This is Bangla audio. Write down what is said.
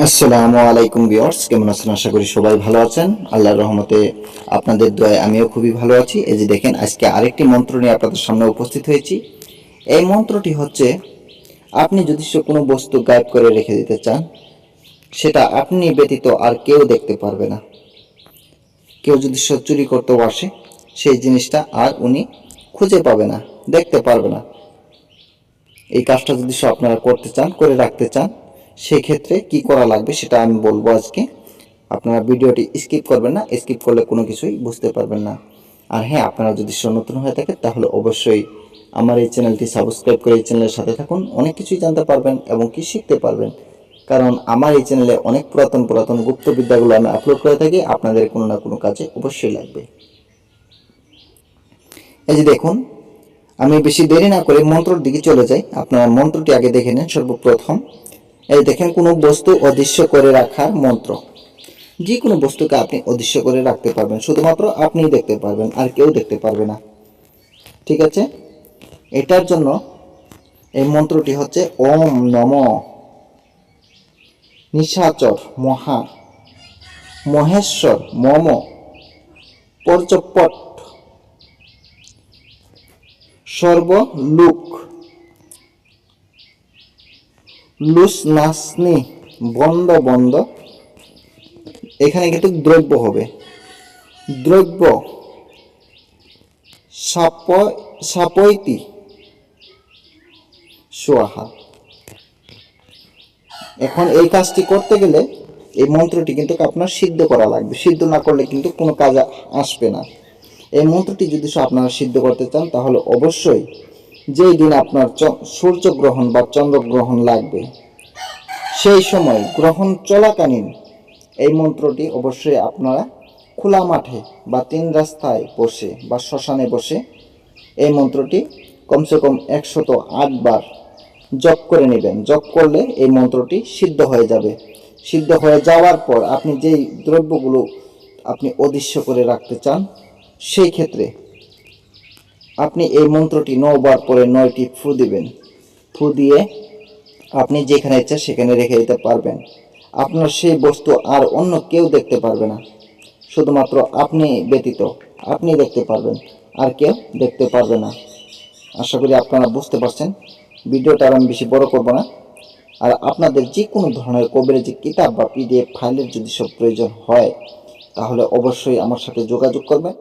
আসসালামু আলাইকুম বিয়ার্স কেমন আছেন? আশা করি সবাই ভালো আছেন। আল্লাহর রহমতে আপনাদের দয়ায় আমিও খুবই ভালো আছি। এই যে দেখেন, আজকে আরেকটি মন্ত্র নিয়ে আপনাদের সামনে উপস্থিত হয়েছি। এই মন্ত্রটি হচ্ছে, আপনি যদি সে কোনো বস্তু গায়েব করে রেখে দিতে চান, সেটা আপনি ব্যতীত আর কেউ দেখতে পারবে না। কেউ যদি চুরি করতেও আসে, সেই জিনিসটা আর উনি খুঁজে পাবে না, দেখতে পারবে না। এই কাজটা যদি সে আপনারা করতে চান, করে রাখতে চান সেক্ষেত্রে কি করা লাগবে সেটা আমি বলব আজকে। আপনারা ভিডিওটি স্কিপ করবেন না, স্কিপ করলে কোনো কিছুই বুঝতে পারবেন না। আর হ্যাঁ আপনারা যদি নতুন হয়ে থাকে, তাহলে অবশ্যই আমার এই চ্যানেলটি সাবস্ক্রাইব করে এই চ্যানেলের সাথে থাকুন। অনেক কিছুই জানতে পারবেন এবং কি শিখতে পারবেন। কারণ আমার এই চ্যানেলে অনেক পুরাতন পুরাতন গুপ্ত বিদ্যাগুলো আমি আপলোড করে থাকি, আপনাদের কোনো না কোনো কাজে অবশ্যই লাগবে। এই যে দেখুন, আমি বেশি দেরি না করে মন্ত্রর দিকে চলে যাই। আপনারা মন্ত্রটি আগে দেখে নেন সর্বপ্রথম। এই দেখেন কোনো বস্তু অদৃশ্য করে রাখার মন্ত্র। যে কোনো বস্তুকে আপনি অদৃশ্য করে রাখতে পারবেন, শুধুমাত্র আপনিই দেখতে পারবেন, আর কেউ দেখতে পারবে না। ঠিক আছে? এটার জন্য এই মন্ত্রটি হচ্ছে ওম নম। নিশাচর মহা। মহেশ্বর মম। পর্যপট। সর্বলুক। লুস নাসনি বন্ধ বন্ধ এখানে কিন্তু দ্রব্য হবে। দ্রব্য, সাপ, সাপৈতি, সোয়াহা। এখন এই কাজটি করতে গেলে এই মন্ত্রটি কিন্তু আপনার সিদ্ধ করা লাগবে। সিদ্ধ না করলে কিন্তু কোনো কাজ আসবে না। এই মন্ত্রটি যদি আপনারা সিদ্ধ করতে চান, তাহলে অবশ্যই যেই দিন আপনার সূর্যগ্রহণ বা চন্দ্রগ্রহণ লাগবে, সেই সময় গ্রহণ চলাকালীন এই মন্ত্রটি অবশ্যই আপনারা খোলা মাঠে বা তিন রাস্তায় বসে বা শ্মশানে বসে এই মন্ত্রটি কমসে কম একশত আটবার জপ করে নেবেন। জপ করলে এই মন্ত্রটি সিদ্ধ হয়ে যাবে। সিদ্ধ হয়ে যাওয়ার পর আপনি যেই দ্রব্যগুলো আপনি অদৃশ্য করে রাখতে চান, সেই ক্ষেত্রে আপনি এই মন্ত্রটি নবার পরে নয়টি ফু দিবেন। ফু দিয়ে আপনি যেখানে ইচ্ছা সেখানে রেখে দিতে পারবেন। আপনার সেই বস্তু আর অন্য কেউ দেখতে পারবে না। শুধুমাত্র আপনি ব্যতীত আপনি দেখতে পারবেন, আর কেউ দেখতে পারবে না। আশা করি আপনারা বুঝতে পারছেন। ভিডিওটা আর আমি বেশি বড় করব না। আর আপনাদের যে কোনো ধরনের কবিরাজি কিতাব বা পিডিএফ ফাইলের যদি সব প্রয়োজন হয়, তাহলে অবশ্যই আমার সাথে যোগাযোগ করবেন।